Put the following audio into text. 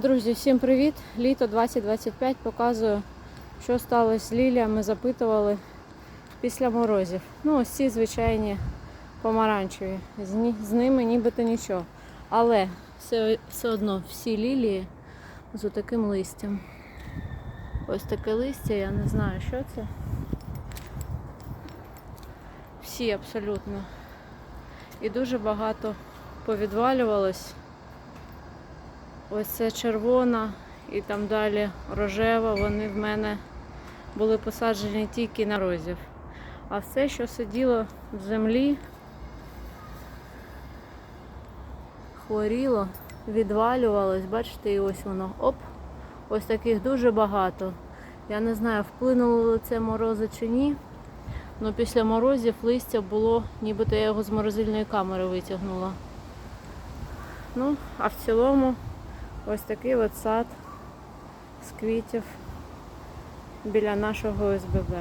Друзі, всім привіт! Літо 2025 показую, що сталося з ліліями, запитували після морозів. Ну, ось ці звичайні помаранчеві. З, ними нібито нічого. Але все, все одно всі лілії з таким листям. Ось таке листя, я не знаю, що це. Всі абсолютно. І дуже багато повідвалювалось. Ось це червона і там далі рожева. Вони в мене були посаджені тільки на розів. А все, що сиділо в землі, хворіло, відвалювалось. Бачите, і ось воно. Оп! Ось таких дуже багато. Я не знаю, вплинуло ли це морози чи ні. але після морозів листя було, нібито я його з морозильної камери витягнула. Ну, а в цілому ось такий от сад з квітів біля нашого СББ.